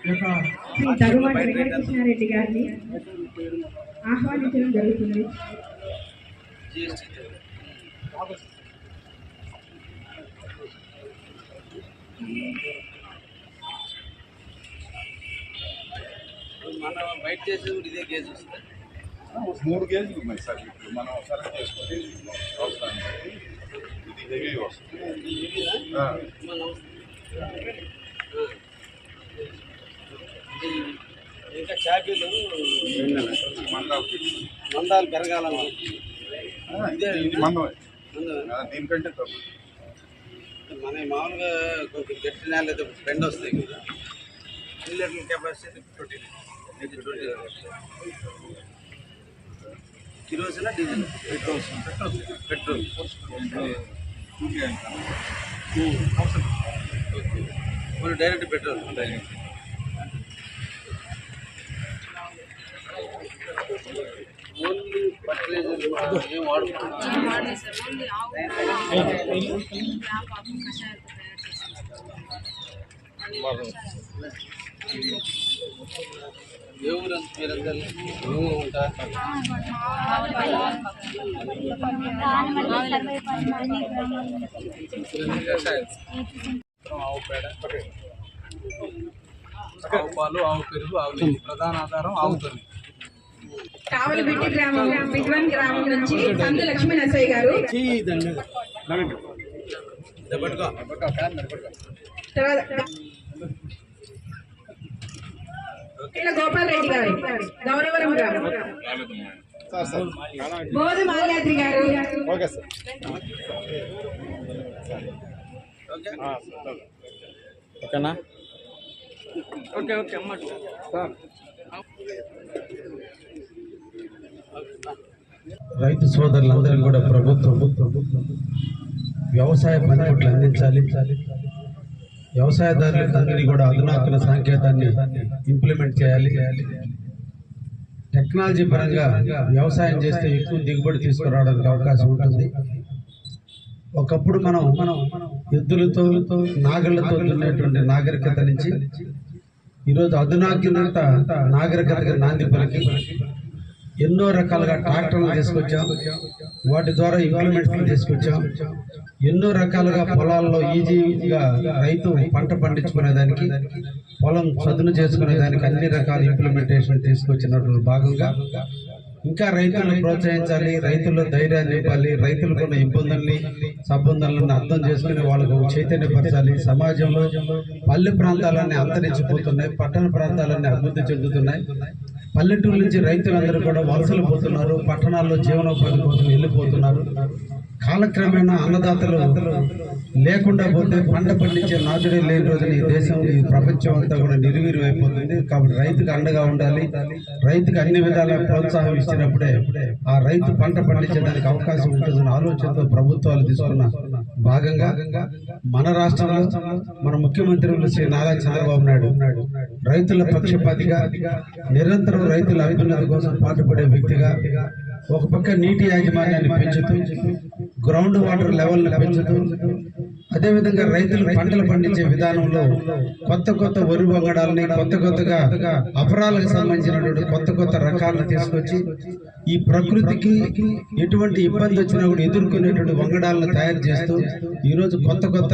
శ్రీ తరువాటి వెంకటకృష్ణారెడ్డి గారిని ఆహ్వానించడం జరుగుతుంది మనం బయట చేసేది కూడా ఇదే కేసు వస్తుంది మూడు కేజీలు ఉన్నాయి సార్ ఇప్పుడు మనం సెలెక్ట్ చేసుకొని అవసరాన్ని బట్టి ఇది హెవీ వస్తుంది చాపీలు మందాలు ఫిక్స్. మందాలు పెరగాలని ఆ, ఇది ఇది మందమే. మందం ఆ, దీనికంటే మన మామూలుగా కొంచెం గట్టి నేల అయితే బెండ్ వస్తాయి కదా. ఎన్ని లీటర్ల capacity twenty litre twenty కిరోసినా diesel? Petrol. Petrol. Petrol. Direct petrol. Only ఆవు పేడ ఆవు పాలు ఆవు పెరుగు ఆవు నెయ్యి ప్రధాన ఆధారం ఆవు తల్లి కావలి బిడ్డి గ్రామం విద్వాన్ గ్రామం నుంచి సందు లక్ష్మీ నరసయ్య గారు. గోపాల్ రెడ్డి గారు గౌరవరం గ్రామం బోధ Malyadri garu. Okay sir. Okay ఓకేనా? ఓకే ఓకే అమ్మ. రైతు సోదరులందరికీ కూడా ప్రభుత్వం వ్యవసాయ పనిముట్లు అందించాలి. వ్యవసాయదారులందరినీ కూడా అధునాతన సాంకేతాన్ని ఇంప్లిమెంట్ చేయాలి. టెక్నాలజీ పరంగా వ్యవసాయం చేస్తే ఎక్కువ దిగుబడి తీసుకురావడానికి అవకాశం ఉంటుంది. ఒకప్పుడు మనం మనం ఎద్దులతో నాగళ్ళతో ఉన్నటువంటి నాగరికత నుంచి ఈరోజు అధునాగ్యత నాగరికతగా నాంది పలికి. ఎన్నో రకాలుగా ట్రాక్టర్లు తీసుకొచ్చాం. వాటి ద్వారా ఇంప్లిమెంట్స్ తీసుకొచ్చాం. ఎన్నో రకాలుగా పొలాల్లో ఈజీగా రైతు పంట పండించుకునేదానికి పొలం చదును చేసుకునేదానికి అన్ని రకాల ఇంప్లిమెంటేషన్ తీసుకొచ్చినటువంటి భాగంగా ఇంకా రైతులను ప్రోత్సహించాలి రైతుల్లో ధైర్యాన్ని ఇవ్వాలి రైతులకు ఉన్న ఇబ్బందుల్ని సబ్బందులను అర్థం చేసుకుని వాళ్ళకు చైతన్యపరచాలి. సమాజంలో పల్లె ప్రాంతాలన్నీ అంతరించిపోతున్నాయి పట్టణ ప్రాంతాలన్నీ అభివృద్ధి చెందుతున్నాయి. పల్లెటూరు నుంచి రైతులందరూ కూడా వలసలు పోతున్నారు పట్టణాల్లో జీవనోపాధి కోసం వెళ్ళిపోతున్నారు. కాలక్రమేణా అన్నదాతలు లేకుండా పోతే పంట పండించే నాటుడే లేని రోజున ఈ దేశం ఈ ప్రపంచం అంతా కూడా నిర్వీర్యం అయిపోతుంది కాబట్టి రైతుకు అండగా ఉండాలి. రైతుకు అన్ని విధాల ప్రోత్సాహం ఇచ్చినప్పుడే ఆ రైతు పంట పండించడానికి అవకాశం ఉంటుందన్న ఆలోచనతో ప్రభుత్వాలు తీసుకున్న భాగంగా మన రాష్ట్రంలో మన ముఖ్యమంత్రులు శ్రీ నారా చంద్రబాబు నాయుడు రైతుల పక్షపాతిగా నిరంతరం రైతుల అభ్యున్నతి కోసం పాటుపడే వ్యక్తిగా ఒక పక్క నీటి యాజమాన్యాన్ని పెంచుతూ గ్రౌండ్ వాటర్ లెవెల్ పెంచుతూ అదేవిధంగా రైతులు పంటలు పండించే విధానంలో కొత్త కొత్త వరి వంగడాలని కొత్త కొత్తగా అపరాలకు సంబంధించినటువంటి కొత్త కొత్త రకాలను తీసుకొచ్చి ఈ ప్రకృతికి ఎటువంటి ఇబ్బంది వచ్చినా కూడా ఎదుర్కొనేటువంటి వంగడాలను తయారు చేస్తూ ఈరోజు కొత్త కొత్త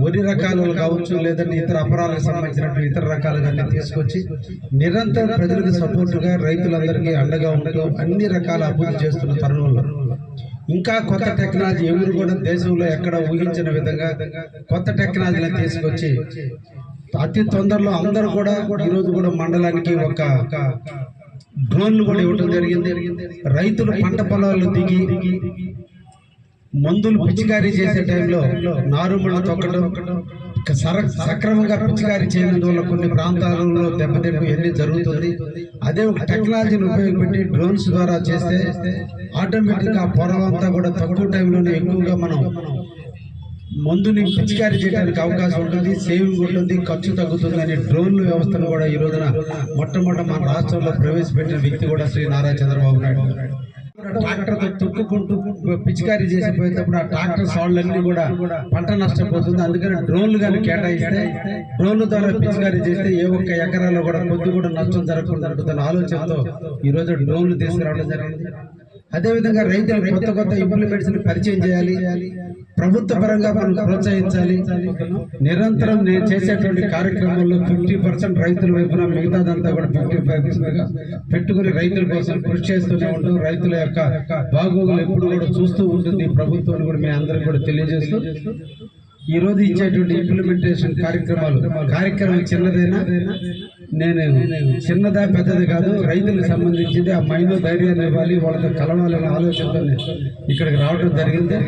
వరి రకాలు కావచ్చు లేదంటే ఇతర అపరాలకు సంబంధించినటువంటి ఇతర రకాలుగా తీసుకొచ్చి నిరంతరం ప్రజలకు సపోర్టుగా రైతులందరికీ అండగా ఉండగా అన్ని రకాల అభివృద్ధి చేస్తున్న తరుణంలో ఇంకా కొత్త టెక్నాలజీ ఎవరు కూడా దేశంలో ఎక్కడ ఊహించిన విధంగా కొత్త టెక్నాలజీని తీసుకొచ్చి అతి తొందరలో అందరూ కూడా ఈరోజు కూడా మండలానికి ఒక డ్రోన్లు కూడా ఇవ్వడం జరిగింది. రైతులు పంట పొలాలు దిగి మందులు పిచికారీ చేసే టైంలో నారుమళ్ళు తొక్కడం సర సక్రమంగా పిచికారీ చేయనందువల్ల కొన్ని ప్రాంతాలలో దెబ్బతింపు ఎన్ని జరుగుతుంది? అదే ఒక టెక్నాలజీని ఉపయోగపెట్టి డ్రోన్స్ ద్వారా చేస్తే ఆటోమేటిక్గా పొలం అంతా కూడా తక్కువ టైంలోనే ఎక్కువగా మనం మందుని పిచికారీ చేయడానికి అవకాశం ఉంటుంది సేవింగ్ ఉంటుంది ఖర్చు తగ్గుతుంది అనే డ్రోన్ వ్యవస్థను కూడా ఈ రోజున మొట్టమొదటి మన రాష్ట్రంలో ప్రవేశపెట్టిన వ్యక్తి కూడా శ్రీ నారా చంద్రబాబు నాయుడు. ట్రాక్టర్తో తొక్కుకుంటూ పిచికారీ చేసిపోయేటప్పుడు ఆ ట్రాక్టర్ సాళ్ళన్నీ కూడా పంట నష్టపోతుంది. అందుకని డ్రోన్లు కానీ కేటాయిస్తే డ్రోన్ల ద్వారా పిచికారీ చేస్తే ఏ ఒక్క ఎకరాలో కూడా కొద్ది కూడా నష్టం జరగకుండా తన ఆలోచనతో ఈ రోజు డ్రోన్లు తీసుకురావడం జరిగింది. అదేవిధంగా రైతులు కొత్త కొత్త ఇంప్లిమెంట్స్ పరిచయం చేయాలి. ప్రభుత్వ పరంగా మనం ప్రోత్సహించాలి. నిరంతరం నేను చేసేటువంటి కార్యక్రమంలో ఫిఫ్టీ పర్సెంట్ రైతుల వైపున మిగతాదంతా కూడా ఫిఫ్టీ ఫైవ్ పెట్టుకుని రైతుల కోసం కృషి చేస్తూనే ఉంటాం రైతుల యొక్క బాగోగులు ఎప్పుడు కూడా చూస్తూ ఉంటుంది ప్రభుత్వాన్ని ప్రభుత్వం కూడా మీ అందరికీ కూడా తెలియజేస్తూ. ఈ రోజు ఇచ్చేటువంటి ఇంప్లిమెంటేషన్ కార్యక్రమాలు కార్యక్రమం చిన్నదైనా? నేను చిన్నదా పెద్దది కాదు రైతులకు సంబంధించింది ఆ మైండ్ ధైర్యాన్ని ఇవ్వాలి వాళ్ళతో కలవాలనే ఆలోచనతో ఇక్కడికి రావడం జరిగింది.